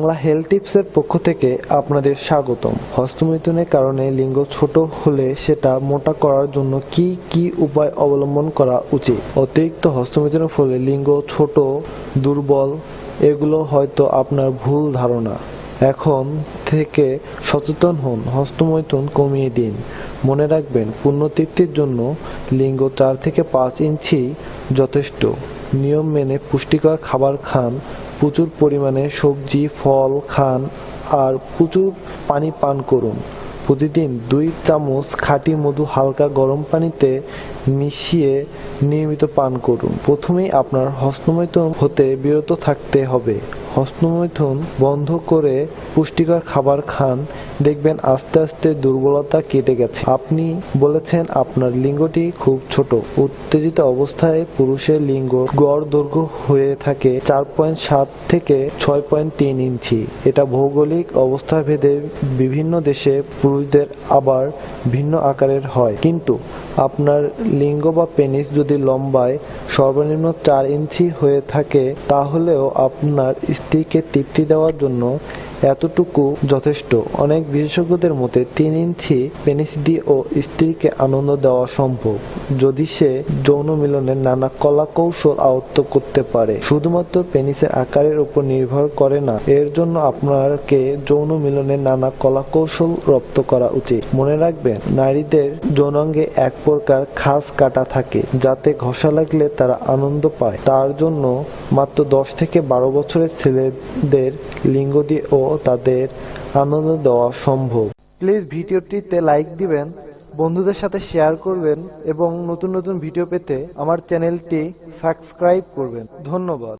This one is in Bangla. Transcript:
বাংলা হেলথ টিপসের পক্ষ থেকে আপনাদের স্বাগতম। হস্তমৈথুনের কারণে লিঙ্গ ছোট হলে সেটা মোটা করার জন্য কি কি উপায় অবলম্বন করা উচিত? অতিরিক্ত হস্তমৈথুনের ফলে লিঙ্গ ছোট, দুর্বল, এগুলো হয়তো আপনার ভুল ধারণা। এখন থেকে সচেতন হন, হস্তমৈথুন কমিয়ে দিন। মনে রাখবেন পূর্ণতৃপ্তির জন্য লিঙ্গ চার থেকে পাঁচ ইঞ্চি যথেষ্ট। নিয়ম মেনে পুষ্টিকর খাবার খান প্রচুর পরিমাণে সবজি ফল খান আর প্রচুর পানি পান করুন। প্রতিদিন দুই চামচ খাঁটি মধু হালকা গরম পানিতে মিশিয়ে নিয়মিত পান করুন। প্রথমেই আপনার হস্তমৈথুন হতে বিরত থাকতে হবে। হস্তমৈথুন বন্ধ করে পুষ্টিকর খাবার খান। দেখবেন আস্তে আস্তে দুর্বলতা কেটে গেছে। আপনি বলেছেন আপনার লিঙ্গটি খুব ছোট। উত্তেজিত অবস্থায় পুরুষের লিঙ্গ গড় দৈর্ঘ্য হয়ে থাকে চার পয়েন্ট সাত থেকে ছয় পয়েন্ট তিন ইঞ্চি। এটা ভৌগোলিক অবস্থা ভেদে বিভিন্ন দেশে পুরুষদের আবার ভিন্ন আকারের হয়। কিন্তু আপনার লিঙ্গ বা পেনিস যদি লম্বায় সর্বনিম্ন চার ইঞ্চি হয়ে থাকে, তাহলেও আপনার স্ত্রীকে তৃপ্তি দেওয়ার জন্য এতটুকু যথেষ্ট। অনেক বিশেষজ্ঞদের মতে তিন ইঞ্চি পেনিস দিয়ে ও স্ত্রীকে আনন্দ দেওয়া সম্ভব, যদি সে যৌন মিলনের নানা কলা কৌশল আয়ত্ত করতে পারে। শুধুমাত্র পেনিসের আকারের উপর নির্ভর করে না, এর জন্য আপনাকে যৌন মিলনের নানা কলা কৌশল রপ্ত করা উচিত। মনে রাখবেন, নারীদের যৌনাঙ্গে এক প্রকার খাস কাটা থাকে, যাতে ঘষা লাগলে তারা আনন্দ পায়। তার জন্য মাত্র দশ থেকে বারো বছরের ছেলেদের লিঙ্গ দিয়ে ও তাদের আনন্দ দেওয়া সম্ভব। প্লিজ ভিডিওটিতে লাইক দিবেন, বন্ধুদের সাথে শেয়ার করবেন এবং নতুন নতুন ভিডিও পেতে আমার চ্যানেলটি সাবস্ক্রাইব করবেন। ধন্যবাদ।